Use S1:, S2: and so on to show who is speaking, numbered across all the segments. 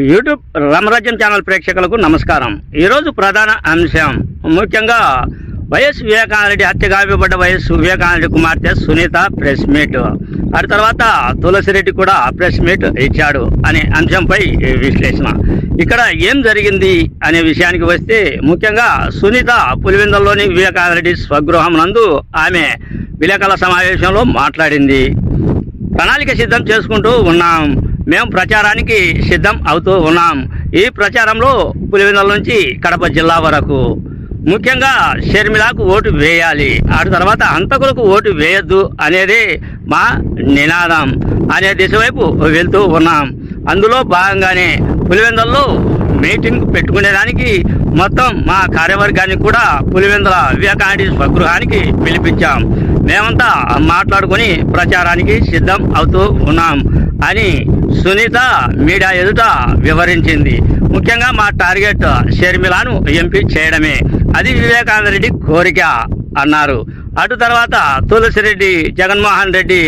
S1: YouTube రామరాజ్యం channel ప్రేక్షకులకు నమస్కారం. ఈరోజు ప్రధాన అంశం ముఖ్యంగా వైఎస్ వివేకానందరెడ్డి హత్య గాయపడ్డ వైఎస్ వివేకానందరెడ్డి కుమార్తె సునీత ప్రెస్ మీట్. ఆ తర్వాత తులసిరెడ్డి కూడా ప్రెస్ మీట్ ఇచ్చాడు అనే అంశంపై విశ్లేషణ. ఇక్కడ ఏం జరిగింది అనే విషయానికి వస్తే ముఖ్యంగా సునీత పులివెందల్లోని వివేకానందరెడ్డి స్వగృహం నందు ఆమె విలేకరుల సమావేశంలో మాట్లాడింది. ప్రణాళిక సిద్ధం చేసుకుంటూ ఉన్నాం. మేము ప్రచారానికి సిద్ధం అవుతూ ఉన్నాం. ఈ ప్రచారంలో పులివెందుల నుంచి కడప జిల్లా వరకు. ముఖ్యంగా షర్మిలాకు ఓటు వేయాలి. ఆ తర్వాత హంతకులకు ఓటు వేయద్దు అనేది మా నినాదం అనే దిశ వైపు వెళ్తూ ఉన్నాం. అందులో భాగంగానే పులివెందుల్లో మీటింగ్ పెట్టుకునేదానికి మొత్తం మా కార్యవర్గాన్ని కూడా పులివెందుల వివేకానంద స్వగృహానికి పిలిపించాం. మేమంతా మాట్లాడుకుని ప్రచారానికి సిద్ధం అవుతూ ఉన్నాం అని సునీత మీడియా ఎదుట వివరించింది. ముఖ్యంగా మా టార్గెట్ షర్మిలాను ఎంపీ చేయడమే. అది వివేకానంద రెడ్డి కోరిక అన్నారు. అటు తర్వాత తులసిరెడ్డి జగన్మోహన్ రెడ్డి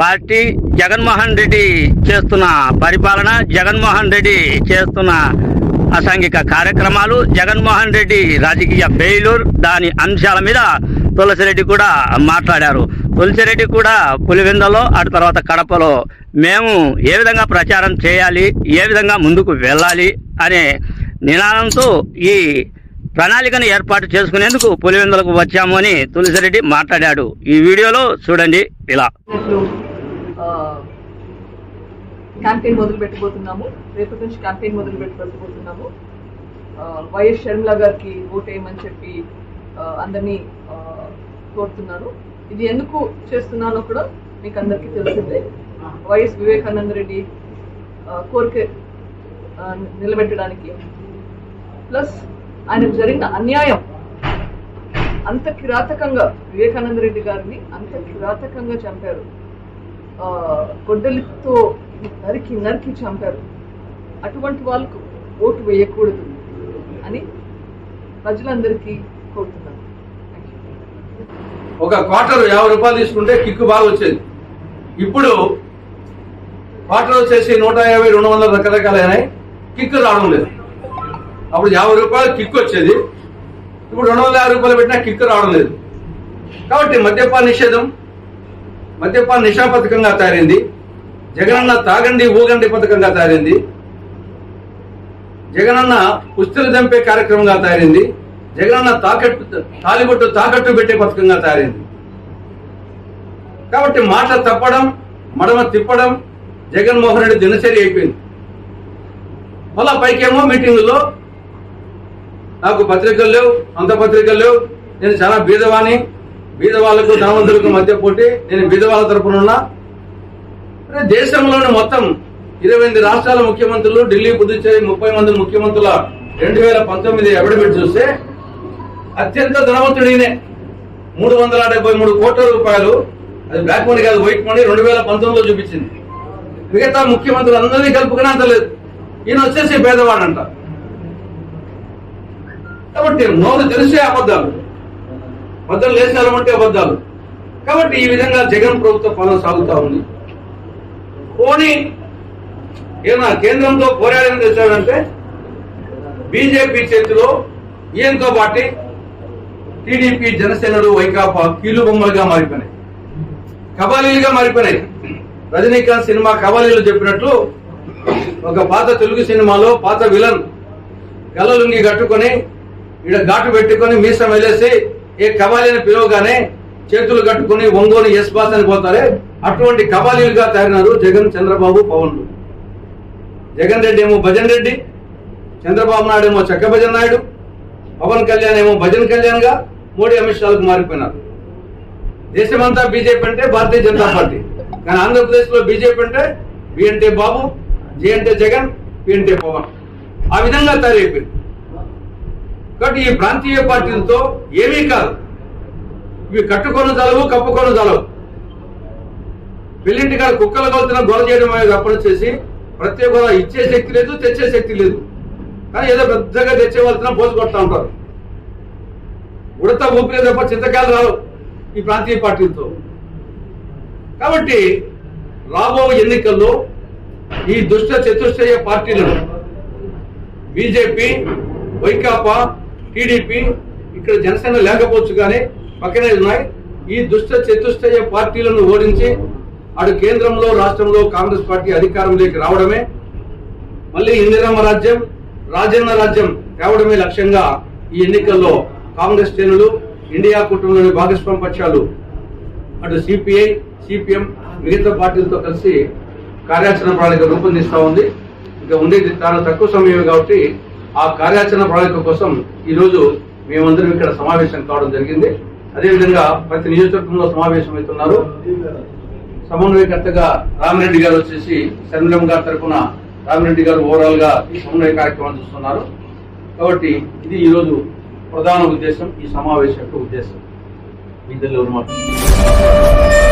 S1: పార్టీ జగన్మోహన్ రెడ్డి చేస్తున్న పరిపాలన జగన్మోహన్ రెడ్డి చేస్తున్న అసాంఘిక కార్యక్రమాలు జగన్మోహన్ రెడ్డి రాజకీయ ఫెయిల్యూర్ దాని అంశాల మీద తులసిరెడ్డి కూడా మాట్లాడారు. తులసిరెడ్డి కూడా పులివెందలో అటు తర్వాత కడపలో. మేము ఏ విధంగా ప్రచారం చేయాలి ఏ విధంగా ముందుకు వెళ్ళాలి అనే నినాదంతో ఈ ప్రణాళికను ఏర్పాటు చేసుకునేందుకు పులివెందులకు వచ్చాము అని తులసిరెడ్డి మాట్లాడాడు. ఈ వీడియోలో చూడండి ఇలా.
S2: క్యాంపెయిన్ మొదలు పెట్టబోతున్నాము. రేపటి నుంచి క్యాంపెయిన్ మొదలు పెట్టబోతున్నాము. వైఎస్ షర్మిల గారికి ఓటేయమని చెప్పి అందరినీ కోరుతున్నాను ఇది ఎందుకు చేస్తున్నానో కూడా మీకు అందరికీ తెలిసిందే. వైఎస్ వివేకానంద రెడ్డి కోరిక నిలబెట్టడానికి. ప్లస్ ఆయనకు జరిగిన అన్యాయం అంత కిరాతకంగా వివేకానంద రెడ్డి గారిని అంత కిరాతకంగా చంపారు. గొడ్డలితో నరికి నరికి చంపారు. అటువంటి వాళ్ళకు ఓటు వేయకూడదు అని ప్రజలందరికీ కోరుతున్నాను
S3: ఒక క్వార్టర్ యాభై రూపాయలు తీసుకుంటే కిక్కు బాగా వచ్చేది. ఇప్పుడు క్వార్టర్ వచ్చేసి నూట యాభై రెండు వందల రకరకాలైనాయి. కిక్కు రావడం లేదు. అప్పుడు యాభై రూపాయలు కిక్కు వచ్చేది. ఇప్పుడు రెండు వందల యాభై రూపాయలు పెట్టినా కిక్కు రావడం లేదు. కాబట్టి మద్యపాన నిషేధం మద్యపాన నిషా పథకంగా తయారైంది. జగనన్న తాగండి ఊగండి పథకంగా తయారైంది. జగనన్న పుస్తలు దంపే కార్యక్రమంగా తయారైంది. జగనన్న తాకట్టు తాలిబొట్టు తాకట్టు పెట్టే పథకంగా తయారైంది. కాబట్టి మాటలు తప్పడం మడమ తిప్పడం జగన్మోహన్ రెడ్డి దినచర్య అయిపోయింది. మళ్ళా పైకేమో మీటింగుల్లో నాకు పత్రికలు లేవు అంత పత్రికలు లేవు నేను చాలా బీదవాణి బీదవాళ్ళకు ధనవంతులకు మధ్య పోటీ నేను బీదవాళ్ళ తరపున ఉన్నా. దేశంలోని మొత్తం ఇరవై ఎనిమిది రాష్ట్రాల ముఖ్యమంత్రులు ఢిల్లీ పుదుచ్చేరి ముప్పై మంది ముఖ్యమంత్రుల రెండు వేల పంతొమ్మిది అఫిడవిట్ చూస్తే అత్యంత ధనవంతుడు ఈయనే మూడు వందల డెబ్బై మూడు కోట్ల రూపాయలు. అది బ్లాక్ మనీ కాదు వైట్ మనీ రెండు వేల పంతొమ్మిదిలో చూపించింది. మిగతా ముఖ్యమంత్రులు అందరినీ కలుపుకునే అంత లేదు. ఈయన వచ్చేసి పేదవాడంట. కాబట్టి నోరు తెలిసే అబద్ధాలు. అబద్ధాలు లేచాలంటే అబద్ధాలు. కాబట్టి ఈ విధంగా జగన్ ప్రభుత్వ పాలన సాగుతా ఉంది. పోనీ ఏమన్నా కేంద్రంతో పోరాడని తెచ్చాడంటే బీజేపీ చేతిలో ఈయనతో పాటు టీడీపీ జనసేనలు వైకాపా కీలు బొమ్మలుగా మారిపోయినాయి. కబాలీలుగా మారిపోయినాయి. రజనీకాంత్ సినిమా కబాలీలు చెప్పినట్లు ఒక పాత తెలుగు సినిమాలో పాత విలన్ గల్లలుంగి కట్టుకొని ఈడ ఘాటు పెట్టుకొని మీసం వెళ్ళేసి ఏ కబాలీని పిలవగానే చేతులు కట్టుకొని ఒంగోని ఎస్ బాస్ అని పోతారే అటువంటి కబాలీలుగా తయారినారు జగన్ చంద్రబాబు పవన్. జగన్ రెడ్డి ఏమో భజన్ రెడ్డి చంద్రబాబు నాయుడు ఏమో చక్క భజన్ నాయుడు పవన్ కళ్యాణ్ ఏమో భజన్ కళ్యాణ్గా మోడీ అమిత్ షాలకు మారిపోయినారు. దేశమంతా బీజేపీ అంటే భారతీయ జనతా పార్టీ. కానీ ఆంధ్రప్రదేశ్లో బీజేపీ అంటే బి అంటే బాబు జే అంటే జగన్ పి అంటే పవన్. ఆ విధంగా తయారైపోయింది. కాబట్టి ఈ ప్రాంతీయ పార్టీలతో ఏమీ కాదు. ఇవి కట్టుకొని చదవు కప్పుకొని చదవు పెళ్ళింటి కాదు కుక్కల కొలుతున్న గొడవ చేయడం అనేది అప్పుడు చేసి ప్రత్యేక ఇచ్చే శక్తి లేదు తెచ్చే శక్తి లేదు. కానీ ఏదో పెద్దగా తెచ్చే వాళ్ళతో పోసు ఉంటారు. ఉడత ఊపిరే తప్ప చింతకాయలు రావు ఈ ప్రాంతీయ పార్టీలతో. కాబట్టి రాబో ఎన్నికల్లో ఈ దుష్ట చతుష్టయ పార్టీలను బీజేపీ వైకాపా టీడీపీ ఇక్కడ జనసేన లేకపోవచ్చు కానీ పక్కనే ఉన్నాయి. ఈ దుష్ట చతుష్టయ పార్టీలను ఓడించి అటు కేంద్రంలో రాష్ట్రంలో కాంగ్రెస్ పార్టీ అధికారంలోకి రావడమే మళ్ళీ ఇందిరమ్మ రాజ్యం రాజన్న రాజ్యం తేవడమే లక్ష్యంగా ఈ ఎన్నికల్లో కాంగ్రెస్ శ్రేణులు ఇండియా కూటమిలోని భాగస్వామ్య పక్షాలు అటు సిపిఐ సిపిఎం మిగతా పార్టీలతో కలిసి కార్యాచరణ ప్రణాళిక రూపొందిస్తూ ఉంది. ఇంకా ఉండేది చాలా తక్కువ సమయమే కాబట్టి ఆ కార్యాచరణ ప్రణాళిక కోసం ఈరోజు మేమందరం ఇక్కడ సమావేశం కావడం జరిగింది. అదేవిధంగా ప్రతి నియోజకవర్గంలో సమావేశం అవుతున్నారు. సమన్వయకర్తగా రామిరెడ్డి గారు వచ్చేసి శరణం గారి తరఫున రామిరెడ్డి గారు ఓవరాల్గా ఈ సమన్వయ కార్యక్రమాలు చూస్తున్నారు. కాబట్టి ఇది ఈరోజు ప్రధాన ఉద్దేశం ఈ సమావేశం యొక్క ఉద్దేశం మీ ఇద్దరు మాట్లాడుతున్నారు?